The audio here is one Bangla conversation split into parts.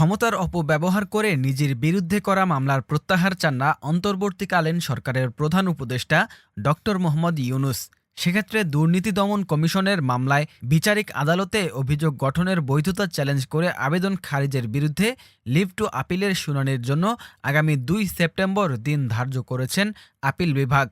ক্ষমতার অপব্যবহার করে নিজের বিরুদ্ধে করা মামলার প্রত্যাহার চান না অন্তর্বর্তীকালীন সরকারের প্রধান উপদেষ্টা ডক্টর মোহাম্মদ ইউনুস। সেক্ষেত্রে দুর্নীতি দমন কমিশনের মামলায় বিচারিক আদালতে অভিযোগ গঠনের বৈধতা চ্যালেঞ্জ করে আবেদন খারিজের বিরুদ্ধে লিভ টু আপিলের শুনানির জন্য আগামী দুই সেপ্টেম্বর দিন ধার্য করেছেন আপিল বিভাগ।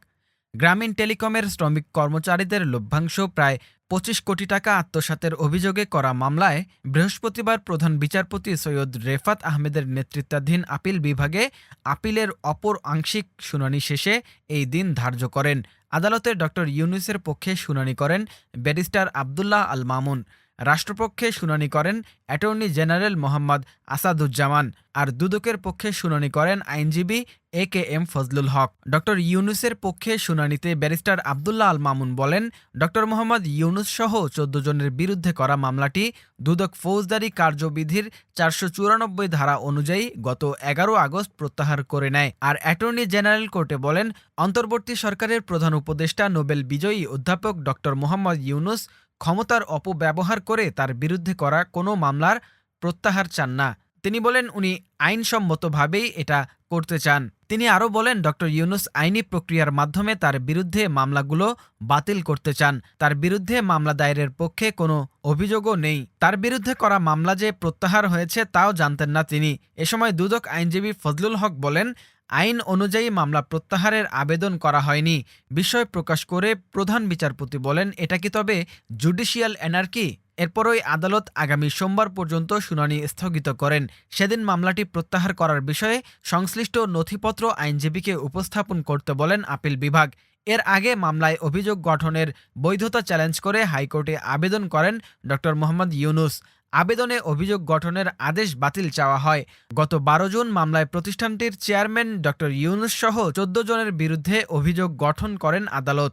গ্রামীণ টেলিকমের শ্রমিক কর্মচারীদের লভ্যাংশ প্রায় পঁচিশ কোটি টাকা আত্মসাতের অভিযোগে করা মামলায় বৃহস্পতিবার প্রধান বিচারপতি সৈয়দ রেফাত আহমেদের নেতৃত্বাধীন আপিল বিভাগে আপিলের অপর আংশিক শুনানি শেষে এই দিন ধার্য করেন। আদালতে ড ইউনুসের পক্ষে শুনানি করেন ব্যারিস্টার আবদুল্লাহ আল মামুন রাষ্ট্রপক্ষে শুনানি করেন অ্যাটর্নি জেনারেল মোহাম্মদ আসাদুজ্জামান আর দুদকের পক্ষে শুনানি করেন আইনজীবী এ কে এম ফজলুল হক। ড. ইউনুসের পক্ষে শুনানিতে ব্যারিস্টার আবদুল্লাহ আল মামুন বলেন, ড. মোহাম্মদ ইউনুস সহ চোদ্দ জনের বিরুদ্ধে করা মামলাটি দুদক ফৌজদারি কার্যবিধির চারশো চুরানব্বই ধারা অনুযায়ী গত এগারো আগস্ট প্রত্যাহার করে নেয়। আর অ্যাটর্নি জেনারেল কোর্টে বলেন, অন্তর্বর্তী সরকারের প্রধান উপদেষ্টা নোবেল বিজয়ী অধ্যাপক ড. মোহাম্মদ ইউনুস ক্ষমতার অপব্যবহার করে তার বিরুদ্ধে করা কোনো মামলার প্রত্যাহার চান না। তিনি বলেন, উনি আইনসম্মতভাবেই এটা করতে চান। তিনি আরও বলেন, ড. ইউনুস আইনি প্রক্রিয়ার মাধ্যমে তার বিরুদ্ধে মামলাগুলো বাতিল করতে চান। তার বিরুদ্ধে মামলা দায়েরের পক্ষে কোনো অভিযোগও নেই। তার বিরুদ্ধে করা মামলা যে প্রত্যাহার হয়েছে তাও জানতেন না তিনি। এ সময় দুদক আইনজীবী ফজলুল হক বলেন আইন অনুযায়ী মামলা প্রত্যাহারের আবেদন করা হয়নি, বিষয় প্রকাশ করে প্রধান বিচারপতি বলেন, এটা কি তবে জুডিশিয়াল এনার্কি? এরপরই আদালত আগামী সোমবার পর্যন্ত শুনানি স্থগিত করেন। সেদিন মামলাটি প্রত্যাহার করার বিষয়ে সংশ্লিষ্ট নথিপত্র আইনজীবীকে উপস্থাপন করতে বলেন আপিল বিভাগ। এর আগে মামলায় অভিযোগ গঠনের বৈধতা চ্যালেঞ্জ করে হাইকোর্টে আবেদন করেন ড মোহাম্মদ ইউনুস। আবেদনে অভিযোগ গঠনের আদেশ বাতিল চাওয়া হয়। গত বারো জুন মামলায় প্রতিষ্ঠানটির চেয়ারম্যান ড ইউনুস সহ চোদ্দ জনের বিরুদ্ধে অভিযোগ গঠন করেন আদালত।